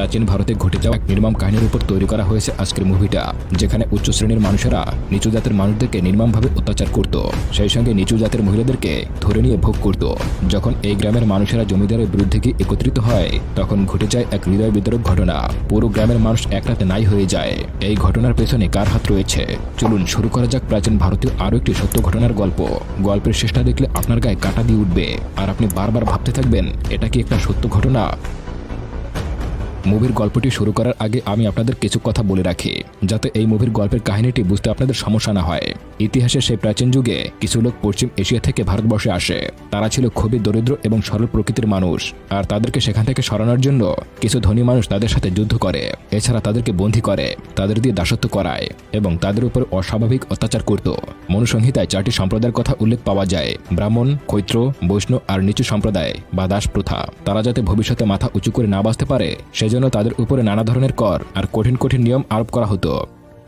প্রাচীন ভারতে ঘটে যাওয়া এক নির্মম কাহিনীর উপর তৈরি করা হয়েছে আজকের মুভিটা, যেখানে উচ্চ শ্রেণির মানুষেরা নিচু জাতের মানুষদেরকে নির্মমভাবে অত্যাচার করত। সেই সঙ্গে নিচু জাতের মহিলাদেরকে ধরে নিয়ে ভোগ করত। যখন এই গ্রামের মানুষেরা জমিদারের বিরুদ্ধে গিয়ে একত্রিত হয়, তখন ঘটে যায় এক হৃদয় বিতরক ঘটনা। পুরো গ্রামের মানুষ এক রাতে নাই হয়ে যায়। এই ঘটনার পেছনে কার হাত রয়েছে? চলুন শুরু করা যাক প্রাচীন ভারতীয় আরও একটি সত্য ঘটনার গল্প। গল্পের শেষটা দেখলে আপনার গায়ে কাটা দিয়ে উঠবে। আর আপনি বারবার ভাবতে থাকবেন, এটা কি একটা সত্য ঘটনা? মুভির গল্পটি শুরু করার আগে আমি আপনাদের কিছু কথা বলে রাখি, যাতে এই মুভির গল্পের কাহিনীটি বুঝতে আপনাদের সমস্যা না হয়। ইতিহাসে সেই প্রাচীন যুগে কিছু লোক পশ্চিম এশিয়া থেকে ভারতবর্ষে আসে। তারা ছিল খুবই দরিদ্র এবং সরল প্রকৃতির মানুষ, আর তাদেরকে সেখান থেকে সরানোর জন্য কিছু ধনী মানুষ তাদের সাথে যুদ্ধ করে। এছাড়া তাদেরকে বন্দী করে, তাদের দিয়ে দাসত্ব করায় এবং তাদের উপর অস্বাভাবিক অত্যাচার করত। মনুসংহিতায় চারটি সম্প্রদায়ের কথা উল্লেখ পাওয়া যায়। ব্রাহ্মণ কৈত্র বৈষ্ণব আর নিচু সম্প্রদায় বা দাস প্রথা তারা যাতে ভবিষ্যতে মাথা উঁচু করে না বাঁচতে পারে সেজন্য তাদের উপরে নানা ধরনের কর আর কঠিন কঠিন নিয়ম আরোপ করা হতো।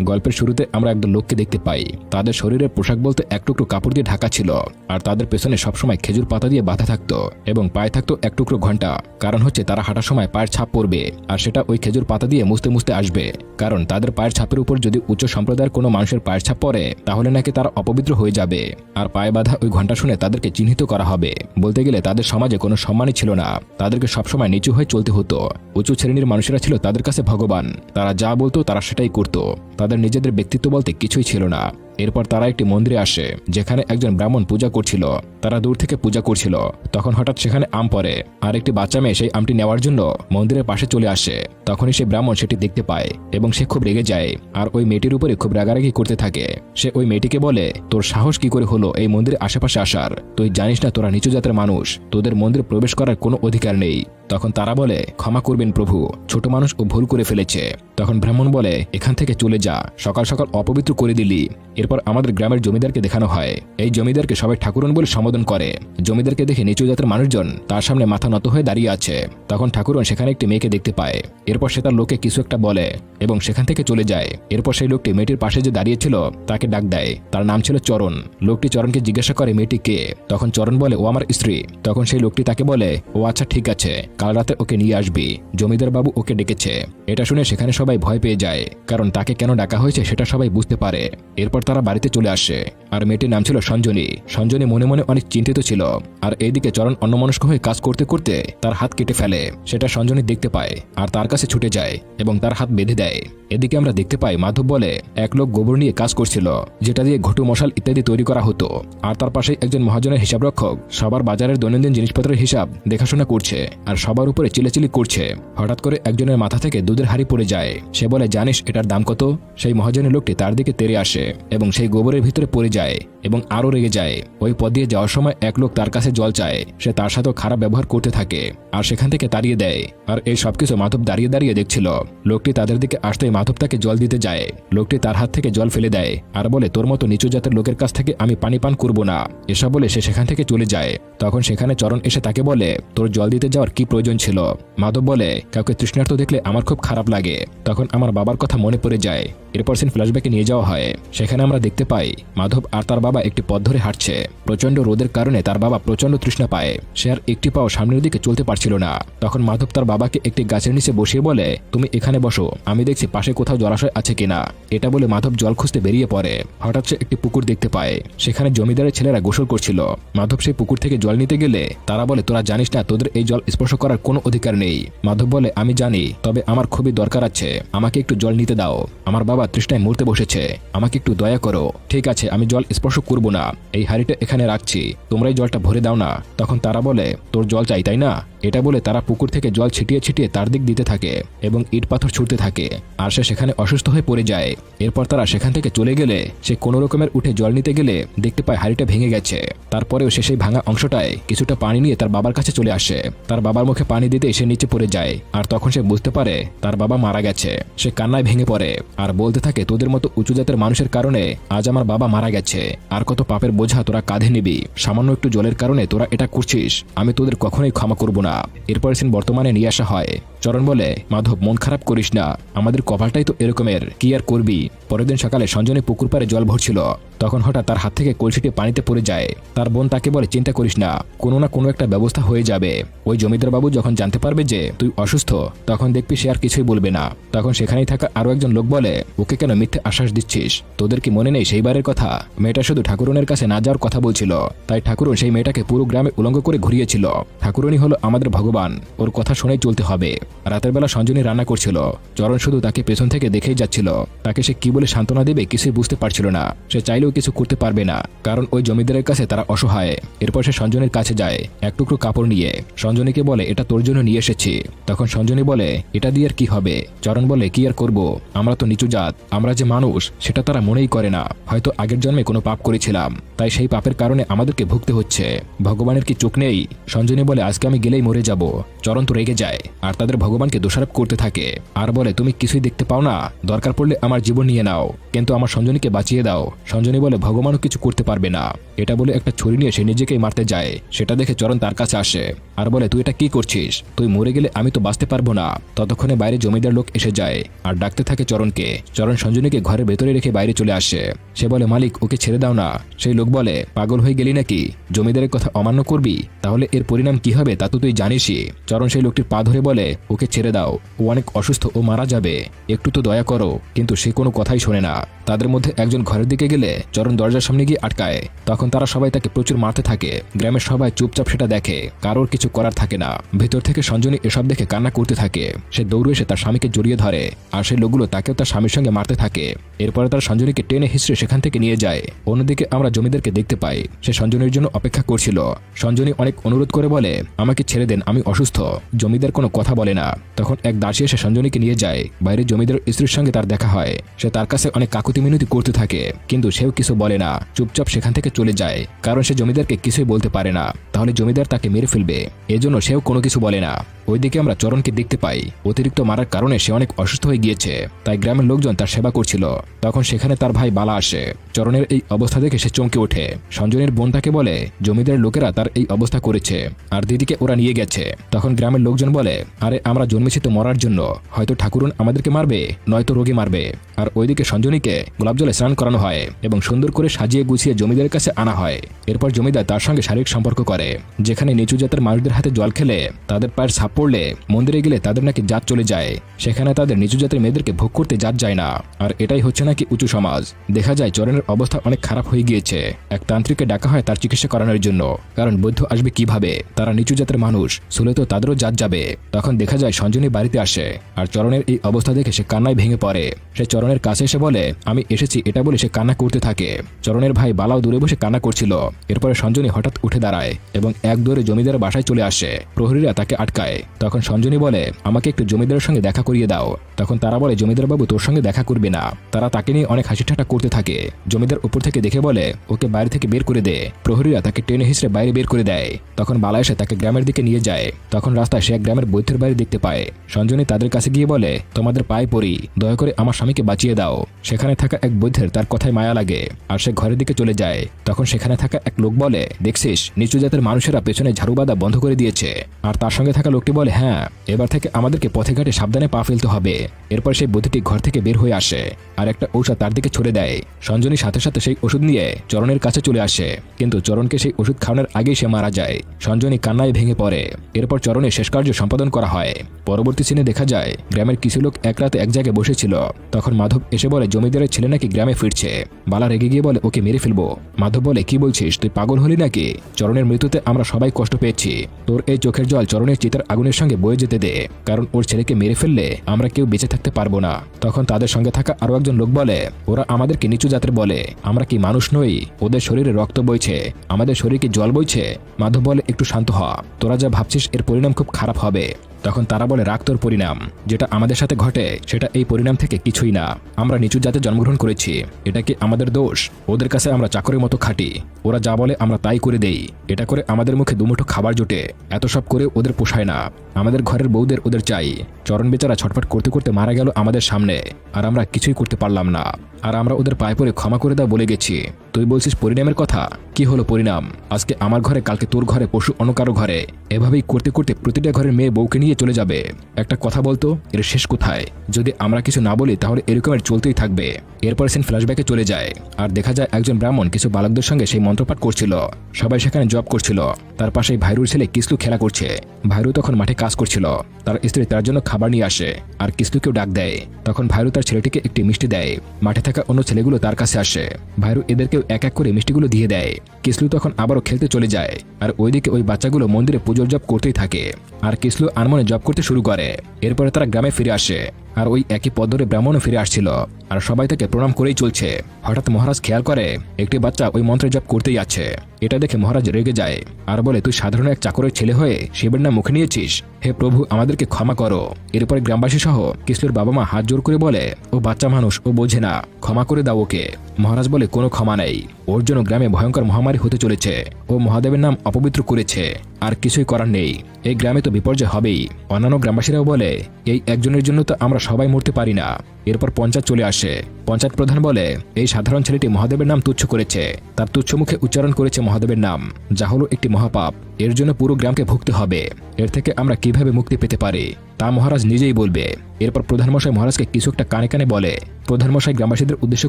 গল্পের শুরুতে আমরা একদল লোককে দেখতে পাই। তাদের শরীরের পোশাক বলতে এক টুকরো কাপড় দিয়ে ঢাকা ছিল, আর তাদের পেছনে সবসময় খেজুর পাতা দিয়ে বাঁধা থাকতো এবং পায়ে থাকতো এক টুকরো ঘণ্টা। কারণ হচ্ছে তারা হাঁটার সময় পায়ের ছাপ পড়বে, আর সেটা ওই খেজুর পাতা দিয়ে মুছতে মুছতে আসবে। কারণ তাদের পায়ের ছাপের উপর যদি উচ্চ সম্প্রদায়ের কোনো মানুষের পায়ের ছাপ পড়ে, তাহলে নাকি তারা অপবিত্র হয়ে যাবে। আর পায়ে বাঁধা ওই ঘণ্টা শুনে তাদেরকে চিহ্নিত করা হবে। বলতে গেলে তাদের সমাজে কোনো সম্মানই ছিল না। তাদেরকে সবসময় নিচু হয়ে চলতে হতো। উঁচু শ্রেণির মানুষেরা ছিল তাদের কাছে ভগবান। তারা যা বলতো তারা সেটাই করত। তাদের নিজেদের ব্যক্তিত্ব বলতে কিছুই ছিল না। এরপর তারা একটি মন্দিরে আসে, যেখানে একজন ব্রাহ্মণ পূজা করছিল। তারা দূর থেকে পূজা করছিল। তখন হঠাৎ সেখানে আম পড়ে। আর একটি বাচ্চা মেয়ে সেই আমটি নেওয়ার জন্য মন্দিরের পাশে চলে আসে। তখনই সেই ব্রাহ্মণ সেটি দেখতে পায় এবং সে খুব রেগে যায়। আর ওই মেয়েটির উপরে খুব রাগারাগি করতে থাকে। সে ওই মেয়েটিকে বলে, তোর সাহস কি করে হলো এই মন্দিরের আশেপাশে আসার? তুই জানিস না তোরা নিচু জাতের মানুষ। তোদের মন্দিরে প্রবেশ করার কোনো অধিকার নেই। তখন তারা বলে, ক্ষমা করবেন প্রভু। ছোট মানুষ ও ভুল করে ফেলেছে। তখন ব্রাহ্মণ বলে, এখান থেকে চলে যা। সকাল সকাল অপবিত্র করে দিলি। এরপর আমাদের গ্রামের জমিদারকে দেখানো হয়। এই জমিদারকে সবাই ঠাকুরন বলে সম্বোধন করে। জমিদারকে দেখে নিচু জাতের মানুষজন তার সামনে মাথা নত হয়ে দাঁড়িয়ে আছে। তখন ঠাকুরন সেখানে একটি মেয়েকে দেখতে পায়। এরপর সে তার লোকে কিছু একটা বলে এবং সেখান থেকে চলে যায়। এরপর সেই লোকটি মেয়েটির পাশে যে দাঁড়িয়েছিল, তাকে ডাক দেয়। তার নাম ছিল চরণ। লোকটি চরণকে জিজ্ঞাসা করে, মেয়েটি কে? তখন চরণ বলে, ও আমার স্ত্রী। তখন সেই লোকটি তাকে বলে, ও আচ্ছা ঠিক আছে। কাল রাতে ওকে নিয়ে আসবি। জমিদার বাবু ওকে ডেকেছে। এটা শুনে সেখানে সবাই ভয় পেয়ে যায়। কারণ তাকে কেন ডাকা হয়েছে সেটা সবাই বুঝতে পারে। এরপর তারা বাড়িতে চলে আসে। আর মেয়েটির নাম ছিল সঞ্জনী। সঞ্জনী মনে মনে অনেক চিন্তিত ছিল। আর এইদিকে চরণ অন্যমনস্ক হয়ে কাজ করতে করতে তার হাত কেটে ফেলে। সেটা সঞ্জনী দেখতে পায় আর তার কাছে ছুটে যায় এবং তার হাত বেঁধে দেয়। এদিকে আমরা দেখতে পাই মাধব বলে এক লোক গোবর নিয়ে কাজ করছিল, যেটা দিয়ে ঘটু, মশাল ইত্যাদি তৈরি করা হতো। আর তার পাশে একজন মহাজনের হিসাবরক্ষক সবার বাজারের দৈনন্দিন জিনিসপত্রের হিসাব দেখাশোনা করছে আর সবার উপরে চিলেচিলি করছে। হঠাৎ করে একজনের মাথা থেকে দুধের হাড়ি পড়ে যায়। সে বলে, জানিস এটার দাম কত? সেই মহাজনের লোকটি তার দিকে তেরে আসে এবং সেই গোবরের ভিতরে পড়ে যায় এবং আরও রেগে যায়। ওই পথ দিয়ে যাওয়ার সময় এক লোক তার কাছে জল চায়। সে তার সাথেও খারাপ ব্যবহার করতে থাকে আর সেখান থেকে তাড়িয়ে দেয়। আর এই সবকিছু মাধব দাঁড়িয়ে দাঁড়িয়ে দেখছিল। লোকটি তাদের দিকে আসতেই মাধব তাকে জল দিতে যায়। লোকটি তার হাত থেকে জল ফেলে দেয় আর বলে, তোর মতো নিচু জাতের লোকের কাছ থেকে আমি পানি পান করব না। এসব বলে সে সেখান থেকে চলে যায়। তখন সেখানে চরণ এসে তাকে বলে, তোর জল দিতে যাওয়ার কি প্রয়োজন ছিল? মাধব বলে, কাউকে তৃষ্ণার্থ দেখলে আমার খুব খারাপ লাগে। তখন আমার বাবার কথা মনে পড়ে যায়। এরপর সিন ফ্ল্যাশব্যাকে নিয়ে যাওয়া হয়। সেখানে আমরা দেখতে পাই, মাধব আর তার বাবা একটি পথ ধরে হাঁটছে। প্রচণ্ড রোদের কারণে তার বাবা প্রচণ্ড তৃষ্ণা পায়। সে আর একটি পাও সামনের দিকে চলতে পারছিল না। তখন মাধব তার বাবাকে একটি গাছের নিচে বসিয়ে বলে, তুমি এখানে বসো। আমি দেখছি পাশে কোথাও জলাশয় আছে কিনা। এটা বলে মাধব জল খুঁজতে বেরিয়ে পড়ে। হঠাৎ সে একটি পুকুর দেখতে পায়। সেখানে জমিদারের ছেলেরা গোসল করছিল। মাধব সেই পুকুর থেকে জল নিতে গেলে তারা বলে, তোরা জানিস না, তোদের এই জল স্পর্শ করার কোনো অধিকার নেই। মাধব বলে, আমি জানি, তবে আমার খুবই দরকার আছে। আমাকে একটু জল নিতে দাও। আমার বাবা তৃষ্ণায় মরতে বসেছে। আমাকে একটু দয়া করো। ঠিক আছে, আমি জল স্পর্শ করব না। এই হাড়িটা এখানে রাখছি। তোমরাই জলটা ভরে দাও না। তখন তারা বলে, তোর জল চাই, তাই না? এটা বলে তারা পুকুর থেকে জল ছিটিয়ে ছিটিয়ে তার দিক দিতে থাকে এবং ইট পাথর ছুটতে থাকে। আর সে সেখানে অসুস্থ হয়ে পড়ে যায়। এরপর তারা সেখান থেকে চলে গেলে সে কোনো রকমের উঠে জল নিতে গেলে দেখতে পায় হাড়িটা ভেঙে গেছে। তারপরেও সে সেই ভাঙা অংশটায় কিছুটা পানি নিয়ে তার বাবার কাছে চলে আসে। তার বাবার মুখে পানি দিতে সে নিচে পড়ে যায়। আর তখন সে বুঝতে পারে তার বাবা মারা গেছে। সে কান্নায় ভেঙে পড়ে। আর বলতে থাকে, তোদের মতো উঁচু জাতের মানুষের কারণে আজ আমার বাবা মারা গেছে। আর কত পাপের বোঝা তোরা কাঁধে নিবি। সামান্য একটু জলের কারণে তোরা এটা করছিস। আমি তোদের কখনোই ক্ষমা করব না। না এরপর সিন বর্তমানে নিয়ে আসা হয়। চরণ বলে, মাধব, মন খারাপ করিস না। আমাদের কপালটাই তো এরকমের। কি আর করবি? পরের দিন সকালে সঞ্জনী পুকুর পাড়ে জল ভরছিল। তখন হঠাৎ তার হাত থেকে কলসিটি পানিতে পড়ে যায়। তার বোন তাকে বলে, চিন্তা করিস না। কোনো না কোনো একটা ব্যবস্থা হয়ে যাবে। ওই জমিদার বাবু যখন জানতে পারবে যে তুই অসুস্থ, তখন দেখবি সে আর কিছুই বলবে না। তখন সেখানেই থাকা আরও একজন লোক বলে, ওকে কেন মিথ্যে আশ্বাস দিচ্ছিস? তোদের কি মনে নেই সেইবারের কথা? মেয়েটা শুধু ঠাকুরনের কাছে না যাওয়ার কথা বলছিল। তাই ঠাকুরন সেই মেয়েটাকে পুরো গ্রামে উলঙ্গ করে ঘুরিয়েছিল। ঠাকুরনই হলো আমাদের ভগবান। ওর কথা শুনেই চলতে হবে। রাতের বেলা সঞ্জনী রান্না করছিল। চরণ শুধু তাকে পেছন থেকে দেখেই যাচ্ছিল। তাকে সে কি বলে সান্ত্বনা দেবে কিছুই বুঝতে পারছিল না। সে চাইলেও কিছু করতে পারবে না, কারণ ওই জমিদারের কাছে তারা অসহায়। এরপর সে সঞ্জনের কাছে যায়, এক টুকরো কাপড় নিয়ে। সঞ্জনীকে বলে, এটা তোর জন্য নিয়ে এসেছি। তখন সঞ্জনী বলে, এটা দিয়ে আর কি হবে? চরণ বলে, কি আর করব? আমরা তো নিচু জাত। আমরা যে মানুষ, সেটা তারা মনেই করে না। হয়তো আগের জন্মে কোনো পাপ করেছিলাম। তাই সেই পাপের কারণে আমাদেরকে ভুগতে হচ্ছে। ভগবানের কি চোখ নেই? সঞ্জনী বলে, আজকে আমি গেলেই মরে যাব। চরণ তো রেগে যায়, আর তাদের ভগবানকে দোষারোপ করতে থাকে। আর বলে, তুমি কিছুই দেখতে পাও না। দরকার পড়লে আমার জীবন নিয়ে নাও। কিন্তু আমার সঞ্জনীকে বাঁচিয়ে দাও। সঞ্জনী বলে, ভগবানও কিছু করতে পারবে না। এটা বলে একটা ছুরি নিয়ে সে নিজেকেই মারতে যায়। সেটা দেখে চরণ তার কাছে আসে। আর বলে, তুই এটা কি করছিস? তুই মরে গেলে আমি তো বাঁচতে পারব না। ততক্ষণে বাইরে জমিদার লোক এসে যায় আর ডাকতে থাকে চরণকে। চরণ সঞ্জনীকে ঘরের ভেতরে রেখে বাইরে চলে আসে। সে বলে, মালিক, ওকে ছেড়ে দাও না। সেই লোক বলে, পাগল হয়ে গেলি নাকি? জমিদারের কথা অমান্য করবি? তাহলে এর পরিণাম কি হবে তা তো তুই জানিসই। চরণ সেই লোকটির পা ধরে বলে, ওকে ছেড়ে দাও। ও অনেক অসুস্থ, ও মারা যাবে। একটু তো দয়া করো। কিন্তু সে কোনো কথাই শোনে না। তাদের মধ্যে একজন ঘরের দিকে গেলে চরণ দরজার সামনে গিয়ে আটকায়। তখন তারা সবাই তাকে প্রচুর মারতে থাকে। গ্রামের সবাই চুপচাপ সেটা দেখে। কারোর কিছু করার থাকে না। ভেতর থেকে সঞ্জনী এসব দেখে কান্না করতে থাকে। সে দৌড়ে এসে তার স্বামীকে জড়িয়ে ধরে, আর সেই লোকগুলো তাকেও তার স্বামীর সঙ্গে মারতে থাকে। এরপরে তার সঞ্জনীকে টেনে হিসড়ে সেখান থেকে নিয়ে যায়। অন্যদিকে আমরা জমিদারকে দেখতে পাই। সে সঞ্জনীর জন্য অপেক্ষা করছিল। সঞ্জনী অনেক অনুরোধ করে বলে, আমাকে ছেড়ে দেন, আমি অসুস্থ। জমিদার কোনো কথা বলে না। তখন এক দাসী এসে সঞ্জনীকে নিয়ে যায়। বাইরে জমিদার স্ত্রীর সঙ্গে তার দেখা হয়। সে তার কাছে অনেক কাকুতি মিনতি করতে থাকে, কিন্তু সেও কিছু বলে না। চুপচাপ সেখান থেকে চলে যায়, কারণ সে জমিদারকে কিছুই বলতে পারে না। তাহলে জমিদার তাকে মেরে ফেলবে। এজন্য সেও কোনো কিছু বলে না। ওইদিকে আমরা চরণকে দেখতে পাই। অতিরিক্ত মারার কারণে সে অনেক অসুস্থ হয়ে গিয়েছে। তাই গ্রামের লোকজন তার সেবা করছিল। তখন সেখানে তার ভাই বালা আসে। চরণের এই অবস্থা দেখে সে চমকে ওঠে। সঞ্জনের বোন তাকে বলে জমিদার লোকেরা তার এই অবস্থা করেছে। আর দিদিকে ওরা নিয়ে গেছে। তখন গ্রামের লোকজন বলে, আরে, আমরা জন্মেছি তো মরার জন্য। হয়তো ঠাকুরন আমাদেরকে মারবে, নয়তো রোগী মারবে। আর ওইদিকে সঞ্জনীকে গোলাপ জলে স্নান করানো হয় এবং সুন্দর করে সাজিয়ে গুছিয়ে জমিদারের কাছে আনা হয়। এরপর জমিদার তার সঙ্গে শারীরিক সম্পর্ক করে, যেখানে নিচু জাতের মানুষদের হাতে জল খেলে, তাদের পায়ের ছাপ পড়লে মন্দিরে গেলে তাদের নাকি জাত চলে যায়। সেখানে তাদের নিচু জাতের মেয়েদেরকে ভোগ করতে জাত যায় না। আর এটাই হচ্ছে নাকি উঁচু সমাজ। দেখা যায় চরণের অবস্থা অনেক খারাপ হয়ে গিয়েছে। এক তান্ত্রিককে ডাকা হয় তার চিকিৎসা করানোর জন্য। কারণ বৈধ আসবে কীভাবে? তারা নিচু জাতের মানুষ, শুলে তো তাদেরও জাত যাবে। তখন দেখা যায় সঞ্জনী বাড়িতে আসে। আর চরণের এই অবস্থা দেখে সে কান্নায় ভেঙে পড়ে। সে চরণের কাছে এসে বলে, আমি এসেছি, এটা বলে সে কান্না করতে থাকে। চরণের ভাই বালাও দূরে বসে কান্না করছিল। এরপরে সঞ্জনী হঠাৎ উঠে দাঁড়ায় এবং এক দৌড়ে জমিদারের বাসায় চলে আসে। প্রহরীরা তাকে আটকায়। তখন সঞ্জনী বলে, আমাকে একটু জমিদারের সঙ্গে দেখা করিয়ে দাও। তখন তারা বলে জমিদার বাবু তোর সঙ্গে দেখা করবে না। তারা তাকে নিয়ে অনেক হাসি ঠাট্টা করতে থাকে। জমিদার উপর থেকে দেখে বলে, ওকে বাইরে থেকে বের করে দে। প্রহরীরা তাকে টেনে হিসড়ে বাইরে বের করে দেয়। তখন বালা এসে তাকে গ্রামের দিকে নিয়ে যায়। তখন রাস্তায় সে এক গ্রামের বৈদ্যের বাড়ি দেখতে পায়। সঞ্জনী তাদের কাছে গিয়ে বলে, তোমাদের পায়ে পড়ি। দয়া করে আমার স্বামীকে বাঁচিয়ে দাও। সেখানে থাকা এক বৈদ্যের তার কথায় মায়া লাগে আর সে ঘরের দিকে চলে যায়। তখন সেখানে থাকা এক লোক বলে, দেখছিস, নিচু জাতের মানুষেরা পেছনে ঝাড়ু বাঁধা বন্ধ করে দিয়েছে। আর তার সঙ্গে থাকা লোকটি বলে হ্যাঁ এবার থেকে আমাদেরকে পথে ঘাটে সাবধানে পা ফেলতে হবে। এরপর সেই বুদ্ধিটি ঘর থেকে বের হয়ে আসে আর একটা ঔষধ তার দিকে ছড়ে দেয়। সঞ্জনী সাথে সাথে সেই ওষুধ নিয়ে চরণের কাছে চলে আসে, কিন্তু চরণকে সেই ওষুধ খাওয়ানোর আগেই সে মারা যায়। সঞ্জনী কান্নায় ভেঙে পড়ে। এরপর চরণের শেষ কার্য সম্পাদন করা হয়। পরবর্তী সিনে দেখা যায়, গ্রামের কিছু লোক এক রাতে এক জায়গায় বসেছিল। তখন মাধব এসে বলে, জমিদারের ছেলে নাকি গ্রামে ফিরছে? বালা রেগে গিয়ে বলে, ওকে মেরে ফেলব। মাধব বলে, কি বলছিস? তুই পাগল হলি নাকি? চরণের মৃত্যুতে আমরা সবাই কষ্ট পেয়েছি। তোর এই চোখের জল চরণের চিতার আগুনের সঙ্গে বয়ে যেতে দে। কারণ ওর ছেলেকে মেরে ফেললে আমরা কেউ বেঁচে থাকতে পারব না। তখন তাদের সঙ্গে থাকা আরও একজন লোক বলে, ওরা আমাদেরকে নিচু জাতের বলে। আমরা কি মানুষ নই? ওদের শরীরে রক্ত বইছে। আমাদের শরীরে কি জল বইছে? মাধব বলে, একটু শান্ত হ। তোরা যা ভাবছিস, এর পরিণাম খুব খারাপ হবে। তখন তারা বলে, রাগ তোর পরিণাম। যেটা আমাদের সাথে ঘটে, সেটা এই পরিণাম থেকে কিছুই না। আমরা নিচু জাতে জন্মগ্রহণ করেছি। এটা কি আমাদের দোষ? ওদের কাছে আমরা চাকরের মতো খাটি। ওরা যা বলে, আমরা তাই করে দেই। এটা করে আমাদের মুখে দুমুঠো খাবার জোটে। এত সব করে ওদের পোষায় না। আমাদের ঘরের বউদের ওদের চাই। চরণ বেচারা ছটফট করতে করতে মারা গেল আমাদের সামনে। আর আমরা কিছুই করতে পারলাম না। আর আমরা ওদের পায়ে পড়ে ক্ষমা করে দাও বলে গেছি। তুই বলছিস পরিণামের কথা? কি হলো পরিণাম? আজকে আমার ঘরে, কালকে তোর ঘরে পশু অন্য ঘরে। এভাবেই করতে করতে প্রতিটা ঘরের মেয়ে বউকে নিয়ে চলে যাবে। একটা কথা বলতো, এর শেষ কোথায়? যদি আমরা কিছু না বলি, তাহলে এরকমের চলতেই থাকবে। এরপর সেন ফ্ল্যাশব্যাকে চলে যায়। আর দেখা যায় একজন ব্রাহ্মণ কিছু বালকদের সঙ্গে সেই মন্ত্রপাঠ করছিল। সবাই সেখানে জব করছিল। তার পাশেই ভাইরুর ছেলে কিসলু খেলা করছে। ভাইরু তখন মাঠে কাজ করছিল। তার স্ত্রী তার জন্য খাবার নিয়ে আসে আর কিস্তুকেও ডাক দেয়। তখন ভাইরু তার ছেলেটিকে একটি মিষ্টি দেয়। মাঠে থাকা অন্য ছেলেগুলো তার কাছে আসে। ভাইরু এদেরকেও এক এক করে মিষ্টিগুলো দিয়ে দেয়। কিসলু তখন আবারও খেলতে চলে যায় আর ওইদিকে ওই বাচ্চাগুলো মন্দিরে পুজোর জব করতেই থাকে। আর কিসলু আনমনে জব করতে শুরু করে। এরপরে তারা গ্রামে ফিরে আসে। আর ওই একই পথ ধরে ব্রাহ্মণও ফিরে আসছিল। আর সবাই তাকে প্রণাম করেই চলছে। হঠাৎ মহারাজ খেয়াল করে, একটি বাচ্চা ওই মন্ত্রে জপ করতেই আছে। এটা দেখে মহারাজ রেগে যায়। আর বলে, তুই সাধারণ এক চাকরের ছেলে হয়ে শিবের নাম মুখে নিয়েছিস? হে প্রভু, আমাদেরকে ক্ষমা করো। এরপরে গ্রামবাসী সহ কিশোর বাবা মা হাত জোর করে বলে, ও বাচ্চা মানুষ, ও বোঝে না। ক্ষমা করে দাও ওকে। মহারাজ বলে, কোনো ক্ষমা নেই। ওর জন্য গ্রামে ভয়ঙ্কর মহামারী হতে চলেছে। ও মহাদেবের নাম অপবিত্র করেছে। আর কিছুই করার নেই। এই গ্রামে তো বিপর্যয় হবেই। অন্যান্য গ্রামবাসীরাও বলে, এই একজনের জন্য তো আমরা সবাই মরতে পারি না। এরপর পঞ্চায়েত চলে আসে। পঞ্চায়েত প্রধান বলে, এই সাধারণ ছেলেটি মহাদেবের নাম তুচ্ছ করেছে। তার তুচ্ছ মুখে উচ্চারণ করেছে মহাদেবের নাম। যা হলো একটি মহাপাপ। এর জন্য পুরো গ্রামকে ভুগতে হবে। এর থেকে আমরা কীভাবে মুক্তি পেতে পারি? তা মহারাজ নিজেই বলবে। এরপর প্রধানমশাই মহারাজকে কিছু একটা কানে কানে বলে, প্রধানমশাই গ্রামবাসীদের উদ্দেশ্য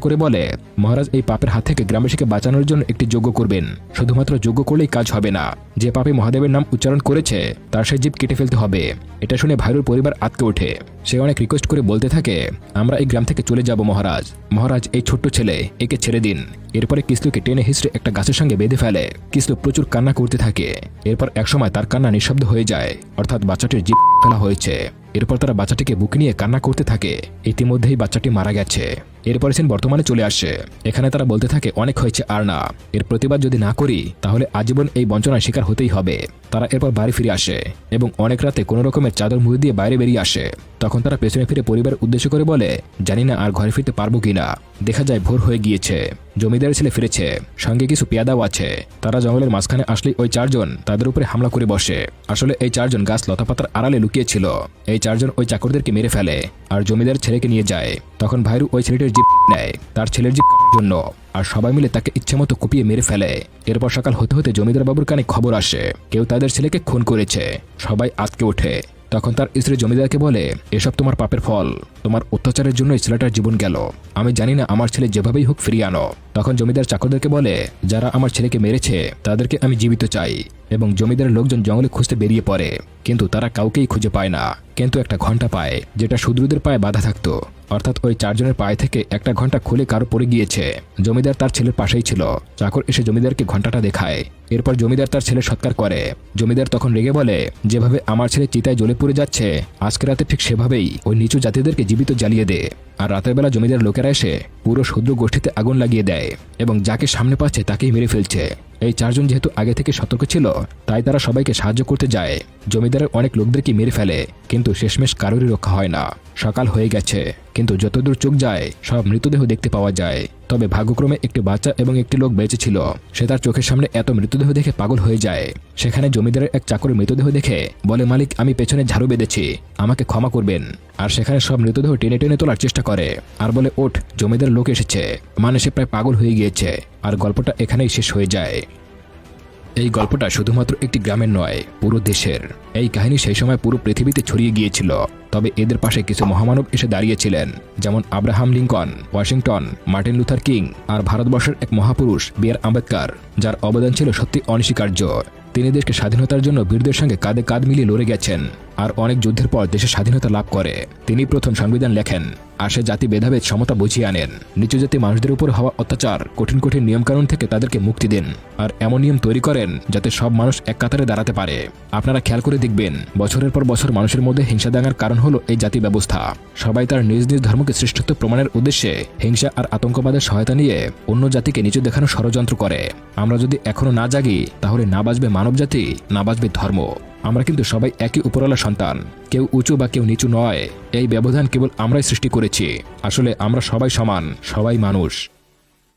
করে বলে, মহারাজ এই পাপের হাত থেকে গ্রামবাসীকে বাঁচানোর জন্য একটি যজ্ঞ করবেন। শুধুমাত্র যজ্ঞ করলেই কাজ হবে না। যে পাপে মহাদেবের নাম উচ্চারণ করেছে, তার সেই জীব কেটে ফেলতে হবে। এটা শুনে ভাইরুর পরিবার আতকে ওঠে। সে অনেক রিকোয়েস্ট করে বলতে থাকে, আমরা এই গ্রাম থেকে চলে যাব মহারাজ। মহারাজ, এই ছোট্ট ছেলে, একে ছেড়ে দিন। এরপরে কিসলুকে টেনে হিসড়ে একটা গাছের সঙ্গে বেঁধে ফেলে। কিসলু প্রচুর কান্না করতে থাকে। এরপর একসময় তার কান্না নিঃশব্দ হয়ে যায়। অর্থাৎ বাচ্চাটির জীব ফেলা হয়েছে। এরপর তারা বাচ্চাটিকে বুকে নিয়ে কান্না করতে থাকে। ইতিমধ্যেই বাচ্চাটি মারা গেছে। এরপর সেন বর্তমানে চলে আসে। এখানে তারা বলতে থাকে, অনেক হয়েছে আর না। এর প্রতিবাদ যদি না করি, তাহলে আজীবন এই বঞ্চনার শিকার হতেই হবে। তারা এরপর বাড়ি ফিরে আসে এবং অনেক রাতে কোনো রকমের চাদর মুড়ি দিয়ে বাইরে বেরিয়ে আসে। তখন তারা পেছনে ফিরে পরিবার উদ্দেশ্য করে বলে, জানি না আর ঘরে ফিরতে পারব কিনা। দেখা যায় ভোর হয়ে গিয়েছে। জমিদারের ছেলে ফিরেছে। সঙ্গে কিছু পেয়াদাও আছে। তারা জঙ্গলের মাঝখানে আসলেই ওই চারজন তাদের উপরে হামলা করে বসে। আসলে এই চারজন গাছ লতাপাতার আড়ালে লুকিয়েছিল। এই চারজন ওই চাকরদেরকে মেরে ফেলে আর জমিদার ছেলেকে নিয়ে যায়। তখন ভাইরু ওই ছেলেটির জিপ নেয়। তার ছেলের জিপ জন্য। আর সবাই মিলে তাকে ইচ্ছে মতো কুপিয়ে মেরে ফেলে। এরপর সকাল হতে হতে জমিদার বাবুর কানে খবর আসে। কেউ তাদের ছেলেকে খুন করেছে। সবাই আজকে ওঠে। তখন তার স্ত্রী জমিদারকে বলে, এসব তোমার পাপের ফল। তোমার অত্যাচারের জন্য ছেলেটার জীবন গেল। আমি জানি না আমার ছেলে যেভাবেই হোক ফিরিয়ে আনো। তখন জমিদার চাকরদেরকে বলে, যারা আমার ছেলেকে মেরেছে, তাদেরকে আমি জীবিত চাই। এবং জমিদারের লোকজন জঙ্গলে খুঁজতে বেরিয়ে পড়ে। কিন্তু তারা কাউকেই খুঁজে পায় না। কিন্তু একটা ঘণ্টা পায়, যেটা শূদ্রদের পায়ে বাধা থাকতো। অর্থাৎ ওই চারজনের পায়ে থেকে একটা ঘণ্টা খুলে কারও পড়ে গিয়েছে। জমিদার তার ছেলের পাশেই ছিল। চাকর এসে জমিদারকে ঘন্টাটা দেখায়। এরপর জমিদার তার ছেলে সৎকার করে। জমিদার তখন রেগে বলে, যেভাবে আমার ছেলে চিতায় জ্বলে পড়ে যাচ্ছে, আজকে রাতে ঠিক সেভাবেই ওই নিচু জাতিদেরকে জীবিত জ্বালিয়ে দে। আর রাতের বেলা জমিদার লোকেরা এসে পুরো শূদ্র গোষ্ঠীতে আগুন লাগিয়ে দেয় এবং যাকে সামনে পাচ্ছে তাকেই মেরে ফেলছে। এই চারজন যেহেতু আগে থেকে সতর্ক ছিল, তাই তারা সবাইকে সাহায্য করতে যায়। জমিদারের অনেক লোকদেরকে মেরে ফেলে, কিন্তু শেষমেশ কারোরই রক্ষা হয় না। সকাল হয়ে গেছে, কিন্তু যতদূর চোখ যায়, সব মৃতদেহ দেখতে পাওয়া যায়। তবে ভাগ্যক্রমে একটি বাচ্চা এবং একটি লোক বেঁচে ছিল। সে তার চোখের সামনে এত মৃতদেহ দেখে পাগল হয়ে যায়। সেখানে জমিদারের এক চাকরের মৃতদেহ দেখে বলে, মালিক, আমি পেছনে ঝাড়ু বেঁধেছি, আমাকে ক্ষমা করবেন। আর সেখানে সব মৃতদেহ টেনে টেনে তোলার চেষ্টা করে। আর বলে, ওঠ, জমিদার লোক এসেছে। মানে সে প্রায় পাগল হয়ে গিয়েছে। আর গল্পটা এখানেই শেষ হয়ে যায়। এই গল্পটা শুধুমাত্র একটি গ্রামের নয়, পুরো দেশের। এই কাহিনী সেই সময় পুরো পৃথিবীতে ছড়িয়ে গিয়েছিল। তবে এদের পাশে কিছু মহামানব এসে দাঁড়িয়েছিলেন, যেমন Abraham Lincoln, Washington, Martin Luther King আর ভারতবর্ষের এক মহাপুরুষ, বি আর আম্বেদকর, যার অবদান ছিল সত্যি অনস্বীকার্য। তিনি দেশকে স্বাধীনতার জন্য বীরদের সঙ্গে কাঁধে কাঁধ মিলিয়ে লড়ে গেছেন। আর অনেক যুদ্ধের পর দেশের স্বাধীনতা লাভ করে। তিনি প্রথম সংবিধান লেখেন, আর সে জাতি ভেদাভেদ সমতা বুঝিয়ে আনেন। নিচু জাতি মানুষদের উপর হওয়া অত্যাচার, কঠিন কঠিন নিয়মকানুন থেকে তাদেরকে মুক্তি দেন, আর এমন নিয়ম তৈরি করেন যাতে সব মানুষ এক কাতারে দাঁড়াতে পারে। আপনারা খেয়াল করে দেখবেন, বছরের পর বছর মানুষের মধ্যে হিংসা দাঙ্গার কারণ হলো এই জাতি ব্যবস্থা। সবাই তার নিজ নিজ ধর্মকে শ্রেষ্ঠত্ব প্রমাণের উদ্দেশ্যে হিংসা আর আতঙ্কবাদের সহায়তা নিয়ে অন্য জাতিকে নিচু দেখানো ষড়যন্ত্র করে। আমরা যদি এখনও না জাগি, তাহলে না বাঁচবে মানব জাতি না বাঁচবে ধর্ম। আমরা কিন্তু সবাই একই উপরওয়ালা সন্তান। কেউ উঁচু বা কেউ নিচু নয়। এই ব্যবধান কেবল আমরাই সৃষ্টি করেছি। আসলে আমরা সবাই সমান, সবাই মানুষ।